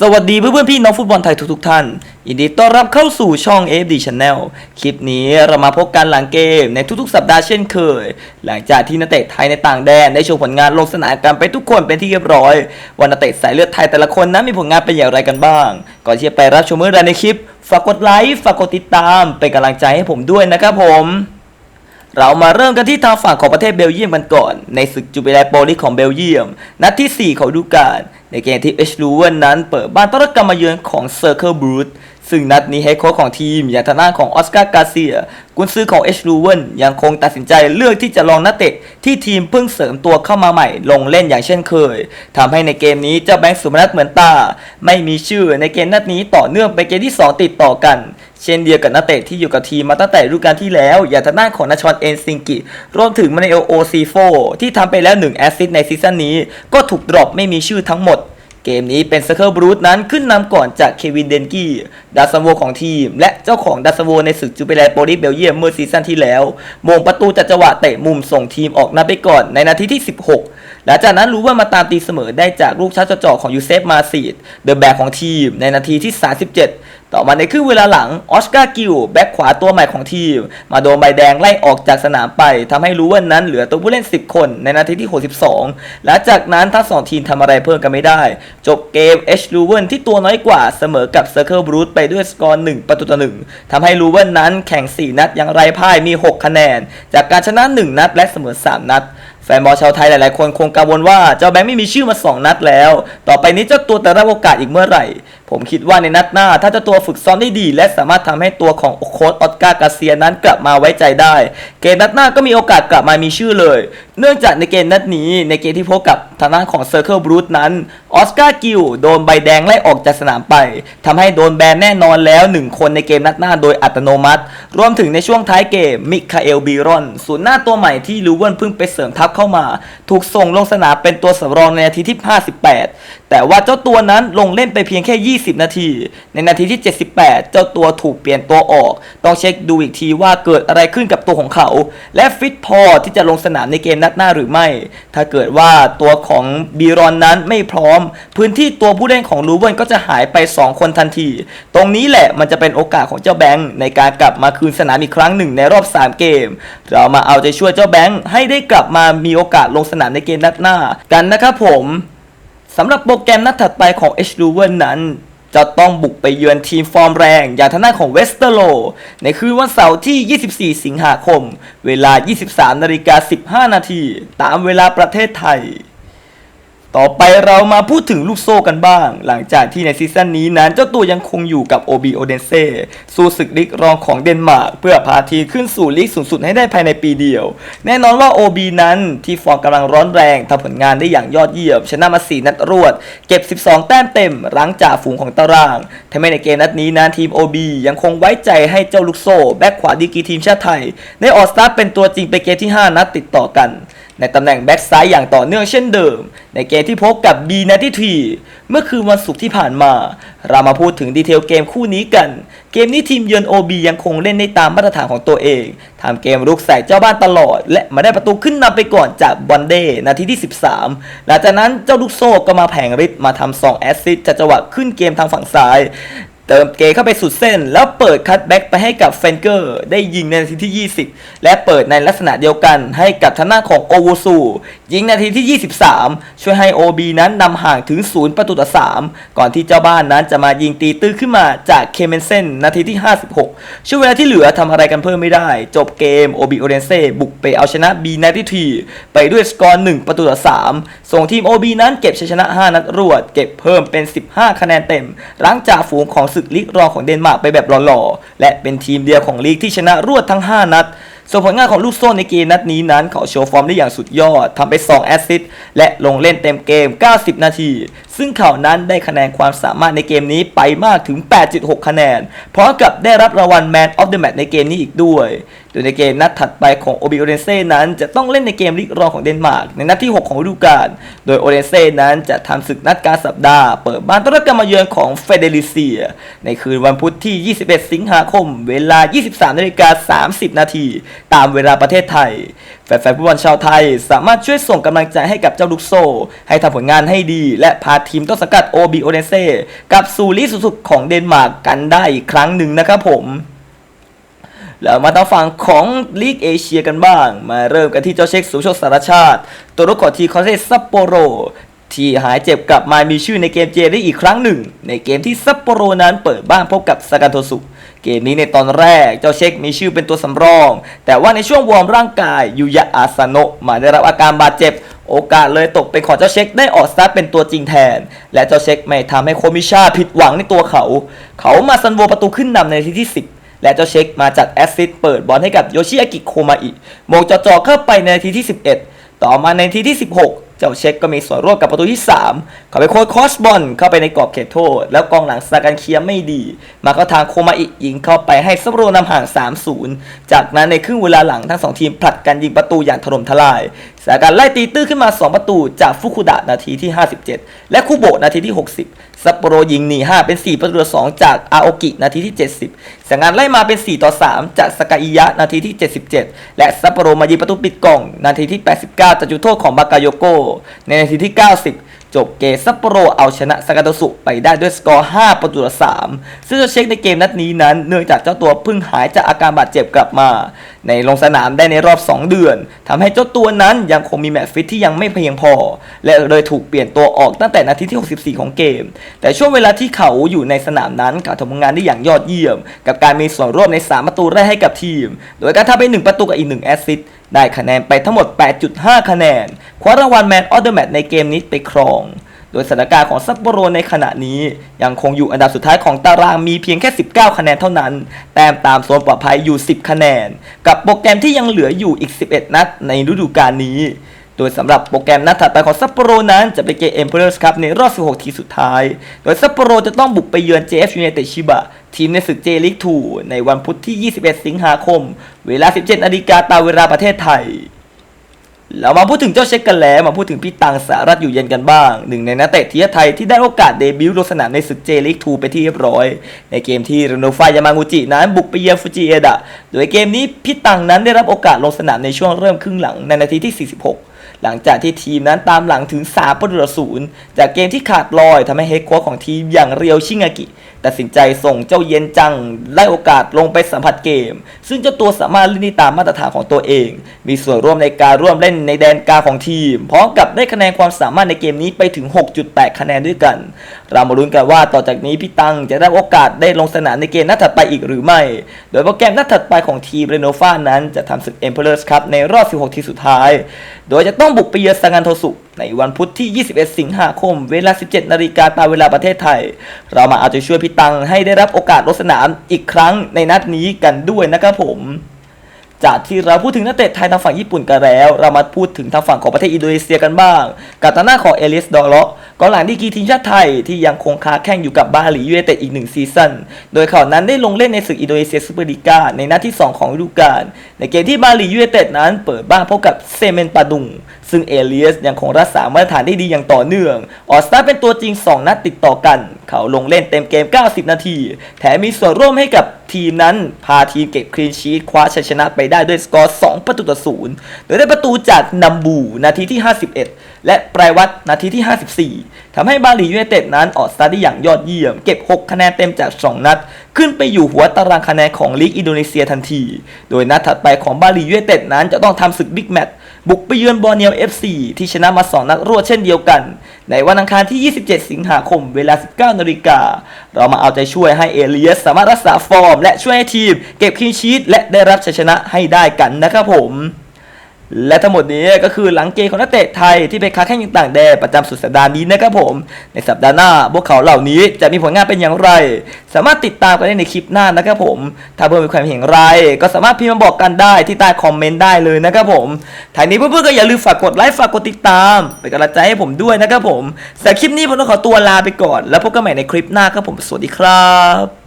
สวัสดีเพื่อนๆพี่น้องฟุตบอลไทยทุกๆท่านยินดีต้อนรับเข้าสู่ช่อง FD Channel คลิปนี้เรามาพบกันหลังเกมในทุกๆ สัปดาห์เช่นเคย หลังจากที่นักเตะไทยในต่างแดนได้โชว์ผลงานลงสนามกันไปทุกคนเป็นที่เรียบร้อยว่านักเตะสายเลือดไทยแต่ละคนนั้นมีผลงานเป็นอย่างไรกันบ้าง ก่อนที่จะไปรับชมเมื่อไรในคลิป ฝากกดไลค์ฝากกดติดตามเป็นกำลังใจให้ผมด้วยนะครับผม เรามาเริ่มกันที่ทางฝั่งของประเทศเบลเยียมกันก่อน ในศึกจูเบลีโปลิกของเบลเยียม นัดที่ 4 ของฤดูกาลในเกมที่เอชลูเวนนั้นเปิดบ้านต้อนรับการมาเยือนของเซอร์เคิลบรูทซึ่งนัดนี้เฮดโค้ชของทีมอย่างทางด้านของออสการ์กาเซีย กุนซือของเอชลูเวนยังคงตัดสินใจเลือกที่จะลองนักเตะที่ทีมเพิ่งเสริมตัวเข้ามาใหม่ลงเล่นอย่างเช่นเคยทำให้ในเกมนี้เจ้าแบงค์สุมนัทเหมือนตา ไม่มีชื่อในเกมนัดนี้ต่อเนื่องไปเกมที่ 2 ติดต่อกัน เช่นเดียวกับนักเตะที่อยู่กับทีมมาตั้งแต่ฤดูกาลที่แล้ว อย่างทางด้านของนาชอนเอนซิงกิรวมถึงมาเนโอโอซีโฟที่ทำไปแล้ว1แอสซิสต์ในซีซั่นนี้ ก็ถูกดรอปไม่มีชื่อทั้งหมดเกมนี้เป็นเซอร์เคิลบรูทนั้นขึ้นนำก่อนจากเควินเดนกี้ดาสโวของทีม และเจ้าของดาสโวในศึกจูเปแลนโปลิสเบลเยียมเมื่อซีซั่นที่แล้วมงประตูจากจังหวะเตะมุมส่งทีมออกนำไปก่อนในนาทีที่ 16 หลังจากนั้นรู้ว่ามาตามตีเสมอได้จากลูกชัดจ่อของยูเซฟมาซีดเดอะแบ็กของทีมในนาทีที่ 37 ต่อมาในครึ่งเวลาหลังออสการ์กิลแบ็กขวาตัวใหม่ของทีม มาโดนใบแดงไล่ออกจากสนามไปทำให้รู้ว่านั้นเหลือตัวผู้เล่น 10 คนในนาทีที่ 62 และจากนั้นทั้งสองทีมทำอะไรเพิ่มกันไม่ได้ จบเกมเอชลูเวนที่ตัวน้อยกว่าเสมอกับเซอร์เคิลบรูทไปด้วยสกอร์ 1 ประตูต่อ 1 ทำให้ลูเวนนั้นแข่ง 4 นัดยังไร้พ่ายมี 6 คะแนน จากการชนะ 1 นัดและเสมอ 3 นัดแฟนบอลชาวไทยหลายๆ คนคงกังวลว่าเจ้าแบงค์ไม่มีชื่อมา 2 นัดแล้ว ต่อไปนี้เจ้าตัวจะรับโอกาสอีกเมื่อไหร่ผมคิดว่าในนัดหน้า ถ้าเจ้าตัวฝึกซ้อมได้ดี และสามารถทำให้ตัวของโค้ชออสการ์กาเซียนั้นกลับมาไว้ใจได้ เกมนัดหน้าก็มีโอกาสกลับมามีชื่อเลย เนื่องจากในเกมนัดนี้ในเกมที่พบกับทางด้านของเซอร์เคิลบรูทนั้นออสการ์กิลโดนใบแดงไล่ออกจากสนามไปทำให้โดนแบนแน่นอนแล้ว 1 คนในเกมนัดหน้าโดยอัตโนมัติ รวมถึงในช่วงท้ายเกมมิคาเอลบีรอนศูนย์หน้าตัวใหม่ที่ลูเวนเพิ่งไปเสริมทัพเข้ามา ถูกส่งลงสนามเป็นตัวสำรองในนาทีที่ 58 แต่ว่าเจ้าตัวนั้นลงเล่นไปเพียงแค่20 นาที ในนาทีที่ 78 เจ้าตัวถูกเปลี่ยนตัวออก ต้องเช็คดูอีกทีว่าเกิดอะไรขึ้นกับตัวของเขา และฟิตพอที่จะลงสนามในเกมนัดหน้าหรือไม่ ถ้าเกิดว่าตัวของบีรอนนั้นไม่พร้อม พื้นที่ตัวผู้เล่นของลูเวนก็จะหายไป 2 คนทันที ตรงนี้แหละมันจะเป็นโอกาสของเจ้าแบงค์ในการกลับมาคืนสนามอีกครั้งหนึ่งในรอบ 3 เกม เรามาเอาใจช่วยเจ้าแบงค์ให้ได้กลับมามีโอกาสลงสนามในเกมนัดหน้ากันนะครับผม สำหรับโปรแกรมนัดถัดไปของ H. l u v e r นั้น จะต้องบุกไปเยือนทีมฟอร์มแรง อย่างทางด้านของเวสเตอร์โล ในคืนวันเสาร์ที่ 24 สิงหาคม เวลา 23นาฬิกา15 นาที ตามเวลาประเทศไทย ต่อไปเรามาพูดถึงลูกโซ่กันบ้าง หลังจากที่ในซีซั่นนี้นั้น เจ้าตัวยังคงอยู่กับ OB o d e n s e สู้ศึกลีกรองของเดนมาร์กเพื่อพาทีมขึ้นสู่ลีกสูงสุดให้ได้ภายในปีเดียว แน่นอนว่า OB นั้นที่ฟอร์มกำลังร้อนแรงทำผลงานได้อย่างยอดเยี่ยม ชนะมา4นัดรวด เก็บ 12 แต้มเต็มหลังจากฝูงของตารางทำให้ในเกมนัดนี้นั้นทีม OB ยังคงไว้ใจให้เจ้าลูกโซ่แบ็คขวาดีกีทีมชาติไทย ได้ออกสตาร์ทเป็นตัวจริงไปเกมที่ 5 นัดติดต่อกัน ในตำแหน่งแบ็กซ้ายอย่างต่อเนื่องเช่นเดิม ในเกมที่พบกับ B นาทีทีเมื่อคืนวันศุกร์ที่ผ่านมา เรามาพูดถึงดีเทลเกมคู่นี้กัน เกมนี้ทีมเยือน OB ยังคงเล่นได้ตามมาตรฐานของตัวเองทำเกมรุกใส่เจ้าบ้านตลอด และมาได้ประตูขึ้นนำไปก่อนจากบอนเดนาทีที่ 13 หลังจากนั้นเจ้าลูกโซ่ก็มาแผงฤทธิ์มาทำ2แอสซิสต์จากจังหวะขึ้นเกมทางฝั่งซ้าย เติมเกเข้าไปสุดเส้น แล้วเปิดคัตแบ็กไปให้กับเฟนเกอร์ ได้ยิงในนาทีที่ 20 และเปิดในลักษณะเดียวกันให้กับทางหน้าของโอวูซูยิงนาทีที่ 23 ช่วยให้ OB นั้นนำห่างถึง 0 ประตูต่อ 3 ก่อนที่เจ้าบ้านนั้นจะมายิงตีตื้อขึ้นมาจากเคเมนเซนนาทีที่ 56 ช่วงเวลาที่เหลือทำอะไรกันเพิ่มไม่ได้ จบเกม OB โอเรนเซ่บุกไปเอาชนะ B นาทีทีไปด้วยสกอร์ 1 ประตูต่อ 3 ส่งทีม OB นั้นเก็บชัยชนะ 5 นัดรวด เก็บเพิ่มเป็น 15 คะแนนเต็มหลังจากฝูงของศึกลีกรองของเดนมาร์กไปแบบหล่อๆ และเป็นทีมเดียวของลีกที่ชนะรวดทั้ง 5 นัด ส่วนผลงานของลูกโซ่ในเกมนัดนี้นั้นเขาโชว์ฟอร์มได้อย่างสุดยอดทำไป 2 แอสซิสต์และลงเล่นเต็มเกม 90 นาที ซึ่งเขานั้นได้คะแนนความสามารถในเกมนี้ไปมากถึง 8.6 คะแนนพร้อมกับได้รับรางวัล Man of the Match ในเกมนี้อีกด้วย ดยในเกมนัดถัดไปของโอบิโอเรนเซ่นั้นจะต้องเล่นในเกมลีกรองของเดนมาร์กในนัดที่ 6 ของฤดูกาล โดยโอเรนเซ่นั้นจะทำศึกนัดกลารสัปดาห์ เปิดบ้านต้อนรับการมาเยือนของเฟเดริเซีย ในคืนวันพุธที่ 21 สิงหาคม เวลา 23นาฬิกา30 นาทีตามเวลาประเทศไทย แฟนๆฟุตบอลชาวไทย สามารถช่วยส่งกำลังใจให้กับเจ้าลูกโซ่ ให้ทำผลงานให้ดี และพาทีมต้นสังกัดโอบิโอเรนเซ่กับสู่ลีสุดของเดนมาร์กกันได้อีกครั้งหนึ่งนะครับผม แล้วมาทางฝั่งของลีกเอเชียกันบ้าง มาเริ่มกันที่เจ้าเช็คสุโชคสารชาติ ตัวรุกของทีมคอนเซซัปโปโรที่หายเจ็บกลับมามีชื่อในเกมเจได้อีกครั้งหนึ่ง ในเกมที่ซัปโปโรนั้นเปิดบ้านพบกับซากันโทสุเกมนี้ในตอนแรกเจ้าเช็คมีชื่อเป็นตัวสำรอง แต่ว่าในช่วงวอร์มร่างกายยูยะอาซาโนะมาได้รับอาการบาดเจ็บ โอกาสเลยตกเป็นของเจ้าเช็คได้ออกสตาร์ทเป็นตัวจริงแทน และเจ้าเช็คไม่ทำให้โคมิชาผิดหวังในตัวเขา เขามาซันโวประตูขึ้นนำในทีที่ 10 และเจ้าเช็คมาจากแอสซิสต์เปิดบอลให้กับโยชิอากิโคมาอิโมงจ่อๆเข้าไปในนาทีที่ 11 ต่อมาในนาทีที่ 16 เจ้าเช็คก็มีส่วนร่วมกับประตูที่ 3 เขาไปโค้ดคอสบอลเข้าไปในกรอบเขตโทษ แล้วกองหลังสากันเคลียร์ไม่ดี มาเข้าทางโคมาอิยิงเข้าไปให้ซัปโปโรนำห่าง 3-0 จากนั้นในครึ่งเวลาหลังทั้งสองทีมผลัดกันยิงประตูอย่างถล่มทลาย สถานการณ์ไล่ตีตื้อขึ้นมา 2 ประตูจากฟุคุดะนาทีที่ 57 และคูโบะนาทีที่ 60 ซัปโปโรยิงหนี5เป็น 4 ประตูต่อ2จากอาโอกินาทีที่ 70สถานการณ์ไล่มาเป็น 4 ต่อ 3 จากสกาอิยะนาทีที่ 77 และซัปโปโรมายิงประตูปิดกล่อง นาทีที่ 89จากจุดโทษของบากาโยโกในนาทีที่ 90 จบเกมซัปโปโรเอาชนะสากาโตสุไปได้ด้วยสกอร์ 5 ประตูต่อ 3 ซึ่งจะเช็คในเกมนัดนี้นั้น เนื่องจากเจ้าตัวเพิ่งหายจากอาการบาดเจ็บกลับมา ในลงสนามได้ในรอบ 2 เดือนทำให้เจ้าตัวนั้นยังคงมีแมตช์ฟิตที่ยังไม่เพียงพอ และเลยถูกเปลี่ยนตัวออกตั้งแต่นาทีที่ 64 ของเกม แต่ช่วงเวลาที่เขาอยู่ในสนามนั้นเขาทำงานได้อย่างยอดเยี่ยม กับการมีส่วนร่วมใน 3 ประตูแรกให้กับทีม โดยการทำไป1ประตูกับอีก1แอสซิสต์ได้คะแนนไปทั้งหมด 8.5 คะแนน คว้ารางวัลแมนออเดอร์แมตช์ในเกมนี้ไปครอง โดยสถานการณ์ของซัปโปโรในขณะนี้ ยังคงอยู่อันดับสุดท้ายของตารางมีเพียงแค่ 19 คะแนนเท่านั้น แต้มตามโซนปลอดภัยอยู่ 10 คะแนน กับโปรแกรมที่ยังเหลืออยู่อีก 11 นัดในฤดูกาลนี้ โดยสำหรับโปรแกรมนัดถัดไปของซัปโปโรนั้นจะเป็นเกมเอ็มเพรสครับในรอบ 16 ทีสุดท้าย โดยซัปโปโรจะต้องบุกไปเยือน JF United Chiba ทีมในศึกเจลิก2ในวันพุธที่ 21 สิงหาคม เวลา 17นาฬิกาตามเวลาประเทศไทยเรามาพูดถึงเจ้าเช็คกันแล้วมาพูดถึงพี่ตังสารัตอยู่เย็นกันบ้าง หนึ่งในนักเตะทีมไทยที่ได้โอกาสเดบิวต์ลงสนามในศึกเจลิก2ไปที่เรียบร้อย ในเกมที่เรโนฟายามางูจินั้นบุกไปเยือนฟูจิเอดะ โดยเกมนี้พี่ตังนั้นได้รับโอกาสลงสนามในช่วงเริ่มครึ่งหลังในนาทีที่ 46 หลังจากที่ทีมนั้นตามหลังถึง3ประตูต่อศูนย์จากเกมที่ขาดลอยทำให้เฮดโค้ชของทีมอย่างเรียวชิงากิตัดสินใจส่งเจ้าเย็นจังได้โอกาสลงไปสัมผัสเกม ซึ่งเจ้าตัวสามารถเล่นตามมาตรฐานของตัวเอง มีส่วนร่วมในการร่วมเล่นในแดนกลางของทีมพร้อมกับได้คะแนนความสามารถในเกมนี้ไปถึง 6.8 คะแนนด้วยกัน เรามาลุ้นกันว่าต่อจากนี้พี่ตังจะได้โอกาสได้ลงสนามในเกมนัดถัดไปอีกหรือไม่ โดยโปรแกรมนัดถัดไปของทีมเรโนฟานั้นจะทำศึก Emperors Cup ในรอบ 16 ทีสุดท้าย โดยจะต้องต้องบุกไปเยือนสังานโทสุ ในวันพุธที่ 21 สิงหาคม เวลา 17 นาฬิกาตามเวลาประเทศไทย เรามาเอาใจช่วยพี่ตังให้ได้รับโอกาสลงสนามอีกครั้งในนัดนี้กันด้วยนะครับผม จากที่เราพูดถึงนักเตะไทยทางฝั่งญี่ปุ่นกันแล้ว เรามาพูดถึงทางฝั่งของประเทศอินโดนีเซียกันบ้าง กับทางหน้าของเอลิสดอลล์กองหลังดีกีทีมชาติไทยที่ยังคงค้าแข่งอยู่กับบาหลียูเอเต็ดอีกหนึ่งซีซั่น โดยเขานั้นได้ลงเล่นในศึกอินโดนีเซียซูเปอร์ลีกาในนัดที่ 2 ของฤดูกาล ในเกมที่บาหลียูเอเต็ดนั้นเปิดบ้านพบกับเซเมนปาดุงซึ่งเอเลียสยังคงรักษามาตรฐานได้ดีอย่างต่อเนื่อง ออสตาเป็นตัวจริง 2 นัดติดต่อกัน เขาลงเล่นเต็มเกม 90 นาที แถมมีส่วนร่วมให้กับทีมนั้น พาทีมเก็บคลีนชีตคว้าชัยชนะไปได้ด้วยสกอร์ 2 ประตูต่อศูนย์โดยได้ประตูจากนัมบูนาทีที่ 51 และปลายวัดนาทีที่ 54ทำให้บาหลียูไนเต็ดนั้นออกสตาร์ทได้อย่างยอดเยี่ยม เก็บ 6 คะแนนเต็มจาก 2 นัด ขึ้นไปอยู่หัวตารางคะแนนของลีกอินโดนีเซียทันที โดยนัดถัดไปของบาหลียูไนเต็ดนั้นจะต้องทำศึกบิ๊กแมตช์ บุกไปเยือนบอร์เนียว FC ที่ชนะมา 2 นัดรวดเช่นเดียวกัน ในวันอังคารที่ 27 สิงหาคมเวลา 19นาฬิกา เรามาเอาใจช่วยให้เอเลียสสามารถรักษาฟอร์ม และช่วยให้ทีม เก็บคลีนชีตและได้รับชัยชนะให้ได้กันนะครับผม และทั้งหมดนี้ก็คือหลังเกมของนักเตะไทยที่ไปค้าแข่งต่างแดนประจำสุดสัปดาห์นี้นะครับผม ในสัปดาห์หน้าพวกเขาเหล่านี้จะมีผลงานเป็นอย่างไร สามารถติดตามกันได้ในคลิปหน้านะครับผม ถ้าเพื่อนมีความเห็นอย่างไร ก็สามารถพิมพ์มาบอกกันได้ที่ใต้คอมเมนต์ได้เลยนะครับผมท้ายนี้เพื่อนๆก็อย่าลืมฝากกดไลค์ฝากกดติดตามเป็นกำลังใจให้ผมด้วยนะครับผมสำหรับคลิปนี้ผมต้องขอตัวลาไปก่อน แล้วพบกันใหม่ในคลิปหน้าครับผมสวัสดีครับ